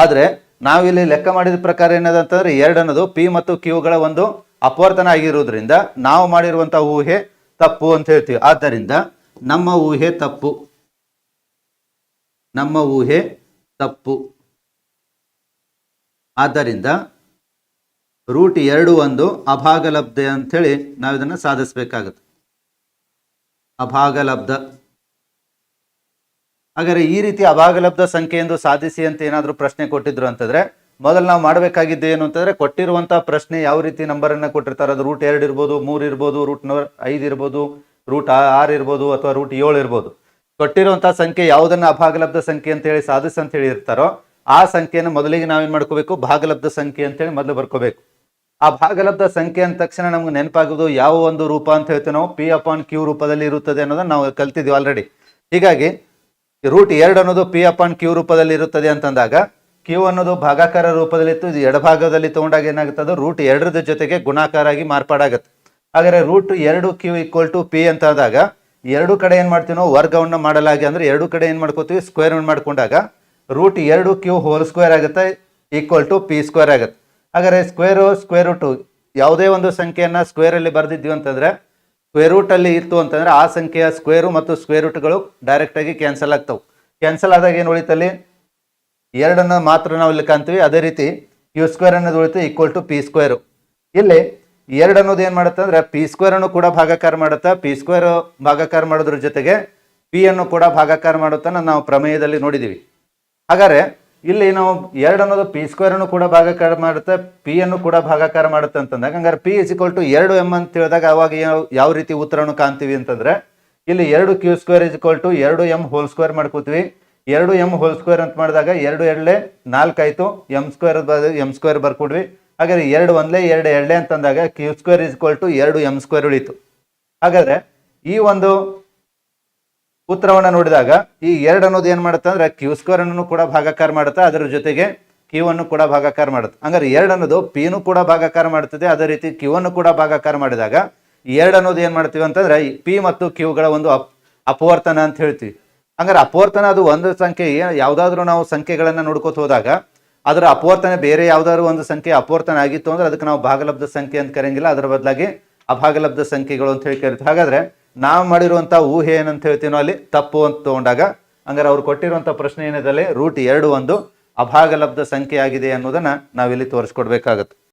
A: ಆದ್ರೆ ನಾವಿಲ್ಲಿ ಲೆಕ್ಕ ಮಾಡಿದ ಪ್ರಕಾರ ಏನದ ಅಂತಂದ್ರೆ ಎರಡು ಅನ್ನೋದು ಪಿ ಮತ್ತು ಕ್ಯೂಗಳ ಒಂದು ಅಪವರ್ತನ ಆಗಿರುವುದರಿಂದ ನಾವು ಮಾಡಿರುವಂಥ ಊಹೆ ತಪ್ಪು ಅಂತ ಹೇಳ್ತೀವಿ. ಆದ್ದರಿಂದ ನಮ್ಮ ಊಹೆ ತಪ್ಪು. ನಮ್ಮ ಊಹೆ ತಪ್ಪು. ಆದ್ದರಿಂದ ರೂಟ್ ಎರಡು ಒಂದು ಅಭಾಗಲಬ್ಧ ಅಂಥೇಳಿ ನಾವು ಇದನ್ನು ಸಾಧಿಸಬೇಕಾಗುತ್ತೆ. ಅಭಾಗಲಬ್ಧ. ಹಾಗಾದ್ರೆ ಈ ರೀತಿ ಅಭಾಗಲಬ್ಧ ಸಂಖ್ಯೆಯೆಂದು ಸಾಧಿಸಿ ಅಂತ ಏನಾದರೂ ಪ್ರಶ್ನೆ ಕೊಟ್ಟಿದ್ರು ಅಂತಂದ್ರೆ, ಮೊದಲು ನಾವು ಮಾಡಬೇಕಾಗಿದ್ದು ಏನು ಅಂತಂದ್ರೆ ಕೊಟ್ಟಿರುವಂತಹ ಪ್ರಶ್ನೆ ಯಾವ ರೀತಿ ನಂಬರನ್ನು ಕೊಟ್ಟಿರ್ತಾರೆ? ಅದು ರೂಟ್ ಎರಡು ಇರ್ಬೋದು, ಮೂರು ಇರ್ಬೋದು ರೂಟ್ ಐದು ಇರ್ಬೋದು ರೂಟ್ ಆರು ಇರ್ಬೋದು ಅಥವಾ ರೂಟ್ ಏಳು ಇರ್ಬೋದು. ಕೊಟ್ಟಿರುವಂತಹ ಸಂಖ್ಯೆ ಯಾವುದನ್ನ ಅಭಾಗಲಬ್ಧ ಸಂಖ್ಯೆ ಅಂತ ಹೇಳಿ ಸಾಧಿಸ್ ಅಂತ ಹೇಳಿ ಇರ್ತಾರೋ ಆ ಸಂಖ್ಯೆಯನ್ನು ಮೊದಲಿಗೆ ನಾವೇನ್ ಮಾಡ್ಕೋಬೇಕು? ಭಾಗಲಬ್ಧ ಸಂಖ್ಯೆ ಅಂತೇಳಿ ಮೊದಲು ಬರ್ಕೋಬೇಕು. ಆ ಭಾಗಲಬ್ಧ ಸಂಖ್ಯೆ ಅಂದ ತಕ್ಷಣ ನಮ್ಗೆ ನೆನಪಾಗೋದು ಯಾವ ಒಂದು ರೂಪ ಅಂತ ಹೇಳ್ತೀವಿ ನಾವು? ಪಿ ಅಪಾನ್ ಕ್ಯೂ ರೂಪದಲ್ಲಿ ಇರುತ್ತದೆ ಅನ್ನೋದನ್ನ ನಾವು ಕಲ್ತಿದ್ವಿ ಆಲ್ರೆಡಿ ಹೀಗಾಗಿ ರೂಟ್ ಎರಡು ಅನ್ನೋದು ಪಿ ಅಪಾನ್ ಕ್ಯೂ ರೂಪದಲ್ಲಿ ಇರುತ್ತದೆ ಅಂತಂದಾಗ ಕ್ಯೂ ಅನ್ನೋದು ಭಾಗಾಕಾರ ರೂಪದಲ್ಲಿತ್ತು, ಇದು ಎಡಭಾಗದಲ್ಲಿ ತಗೊಂಡಾಗ ಏನಾಗುತ್ತೆ ಅದು ರೂಟ್ ಎರಡರ ಜೊತೆಗೆ ಗುಣಾಕಾರ ಆಗಿ ಮಾರ್ಪಾಡಾಗುತ್ತೆ. ಹಾಗಾದರೆ ರೂಟ್ ಎರಡು ಕ್ಯೂ ಈಕ್ವಲ್ ಟು ಪಿ ಅಂತ ಆದಾಗ, ಎರಡು ಕಡೆ ಏನು ಮಾಡ್ತೀವಿ ನಾವು? ವರ್ಗವನ್ನು ಮಾಡಲಾಗಿ, ಅಂದ್ರೆ ಎರಡು ಕಡೆ ಏನು ಮಾಡ್ಕೋತೀವಿ? ಸ್ಕ್ವೇರ್ ಮಾಡ್ಕೊಂಡಾಗ ರೂಟ್ ಎರಡು ಕ್ಯೂ ಹೋಲ್ ಸ್ಕ್ವೇರ್ ಆಗುತ್ತೆ ಈಕ್ವಲ್ ಟು ಪಿ ಸ್ಕ್ವೇರ್ ಆಗುತ್ತೆ. ಹಾಗಾದ್ರೆ ಸ್ಕ್ವೇರು ಸ್ಕ್ವೇರ್ ರೂಟು ಯಾವುದೇ ಒಂದು ಸಂಖ್ಯೆಯನ್ನು ಸ್ಕ್ವೇರ್ ಅಲ್ಲಿ ಬರೆದಿದ್ವಿ ಅಂತಂದ್ರೆ ಸ್ಕ್ವೇರ್ ರೂಟ್ ಅಲ್ಲಿ ಇತ್ತು ಅಂತಂದ್ರೆ ಆ ಸಂಖ್ಯೆಯ ಸ್ಕ್ವೇರು ಮತ್ತು ಸ್ಕ್ವೇರ್ ರೂಟ್ಗಳು ಡೈರೆಕ್ಟ್ ಆಗಿ ಕ್ಯಾನ್ಸಲ್ ಆಗ್ತವೆ. ಕ್ಯಾನ್ಸಲ್ ಆದಾಗ ಏನು ಉಳಿತಲ್ಲಿ? ಎರಡನ್ನು ಮಾತ್ರ ನಾವು ಇಲ್ಲಿ ಕಾಣ್ತೀವಿ. ಅದೇ ರೀತಿ ಕ್ಯೂ ಸ್ಕ್ವೇರ್ ಅನ್ನೋದು ಉಳಿತು ಈಕ್ವಲ್ ಟು ಪಿ ಸ್ಕ್ವೇರ್ ಇಲ್ಲಿ ಎರಡು ಅನ್ನೋದು ಏನು ಮಾಡುತ್ತೆ ಅಂದ್ರೆ ಪಿ ಸ್ಕ್ವೇರ್ ಅನ್ನು ಕೂಡ ಭಾಗಾಕಾರ ಮಾಡುತ್ತಾ ಪಿ ಸ್ಕ್ವೇರ್ ಭಾಗಾಕಾರ ಮಾಡೋದ್ರ ಜೊತೆಗೆ ಪಿ ಅನ್ನು ಕೂಡ ಭಾಗಾಕಾರ ಮಾಡುತ್ತಾ ನಾವು ಪ್ರಮೇಯದಲ್ಲಿ ನೋಡಿದ್ದೀವಿ ಹಾಗಾದ್ರೆ ಇಲ್ಲಿ ನಾವು ಎರಡು ಅನ್ನೋದು ಪಿ ಸ್ಕ್ವೇರ್ ಅನ್ನು ಕೂಡ ಭಾಗಾಕಾರ ಮಾಡುತ್ತೆ ಪಿ ಅನ್ನು ಕೂಡ ಭಾಗಾಕಾರ ಮಾಡುತ್ತೆ ಅಂತಂದಾಗ, ಹಂಗಾರೆ ಪಿ ಇಸ್ ಇಕ್ವಲ್ ಟು ಎರಡು ಎಂ ಅಂತ ಹೇಳಿದಾಗ ಅವಾಗ ಯಾವ ರೀತಿ ಉತ್ತರವನ್ನು ಕಾಣ್ತೀವಿ ಅಂತಂದ್ರೆ, ಇಲ್ಲಿ ಎರಡು Q square is equal to ಎರಡು ಎಂ ಹೋಲ್ ಸ್ಕ್ವೇರ್ ಮಾಡ್ಕೋತೀವಿ. ಎರಡು ಎಂ ಹೋಲ್ ಸ್ಕ್ವೇರ್ ಅಂತ ಮಾಡಿದಾಗ ಎರಡು ಎರಡಲೆ ನಾಲ್ಕು ಆಯ್ತು ಎಂ ಸ್ಕ್ವೇರ್ ಎಂ ಸ್ಕ್ವೇರ್ ಬರ್ಕೊಡ್ವಿ. ಹಾಗಾದ್ರೆ ಎರಡು ಒಂದ್ಲೆ, ಎರಡು ಎರಡಲೆ ಅಂತಂದಾಗ Q square is equal to ಎರಡು ಎಂ ಸ್ಕ್ವೇರ್ ಉಳಿತು. ಹಾಗಾದ್ರೆ ಈ ಒಂದು ಉತ್ತರವನ್ನ ನೋಡಿದಾಗ ಈ ಎರಡು ಅನ್ನೋದು ಏನು ಮಾಡುತ್ತೆ ಅಂದ್ರೆ ಕ್ಯೂ ಸ್ಕ್ವೇರ್ ಅನ್ನು ಕೂಡ ಭಾಗಾಕಾರ ಮಾಡುತ್ತೆ, ಅದರ ಜೊತೆಗೆ ಕ್ಯೂ ಅನ್ನು ಕೂಡ ಭಾಗಾಕಾರ ಮಾಡುತ್ತೆ. ಹಂಗಾರೆ ಎರಡು ಅನ್ನೋದು ಪಿನೂ ಕೂಡ ಭಾಗಾಕಾರ ಮಾಡುತ್ತದೆ, ಅದೇ ರೀತಿ ಕ್ಯೂ ಅನ್ನು ಕೂಡ ಭಾಗಾಕಾರ ಮಾಡಿದಾಗ ಎರಡು ಅನ್ನೋದು ಏನು ಮಾಡ್ತೀವಿ ಅಂತಂದ್ರೆ ಪಿ ಮತ್ತು ಕ್ಯೂಗಳ ಒಂದು ಅಪ್, ಅಪವರ್ತನ ಅಂತ ಹೇಳ್ತೀವಿ. ಹಂಗಾರೆ ಅಪವರ್ತನ ಅದು ಒಂದು ಸಂಖ್ಯೆ ಯಾವುದಾದ್ರೂ ನಾವು ಸಂಖ್ಯೆಗಳನ್ನು ನೋಡ್ಕೋತ ಹೋದಾಗ ಅದರ ಅಪವರ್ತನ ಬೇರೆ ಯಾವುದಾದ್ರು ಒಂದು ಸಂಖ್ಯೆ ಅಪವರ್ತನ ಆಗಿತ್ತು ಅಂದ್ರೆ ಅದಕ್ಕೆ ನಾವು ಭಾಗಲಬ್ಧ ಸಂಖ್ಯೆ ಅಂತ ಕರೆಯಂಗಿಲ್ಲ, ಅದರ ಬದಲಾಗಿ ಅಭಾಗಲಬ್ಧ ಸಂಖ್ಯೆಗಳು ಅಂತ ಹೇಳಿ ಕರಿತೀವಿ. ಹಾಗಾದ್ರೆ ನಾವು ಮಾಡಿರುವಂಥ ಊಹೆ ಏನಂತ ಹೇಳ್ತೀನೋ ಅಲ್ಲಿ ತಪ್ಪು ಅಂತ ತೊಗೊಂಡಾಗ, ಹಂಗಾರೆ ಅವ್ರು ಕೊಟ್ಟಿರುವಂಥ ಪ್ರಶ್ನೆ ಏನಿದೆ ರೂಟ್ ಎರಡು ಒಂದು ಅಭಾಗಲಬ್ಧ ಸಂಖ್ಯೆ ಆಗಿದೆ ಅನ್ನೋದನ್ನು ನಾವಿಲ್ಲಿ ತೋರಿಸ್ಕೊಡ್ಬೇಕಾಗತ್ತೆ.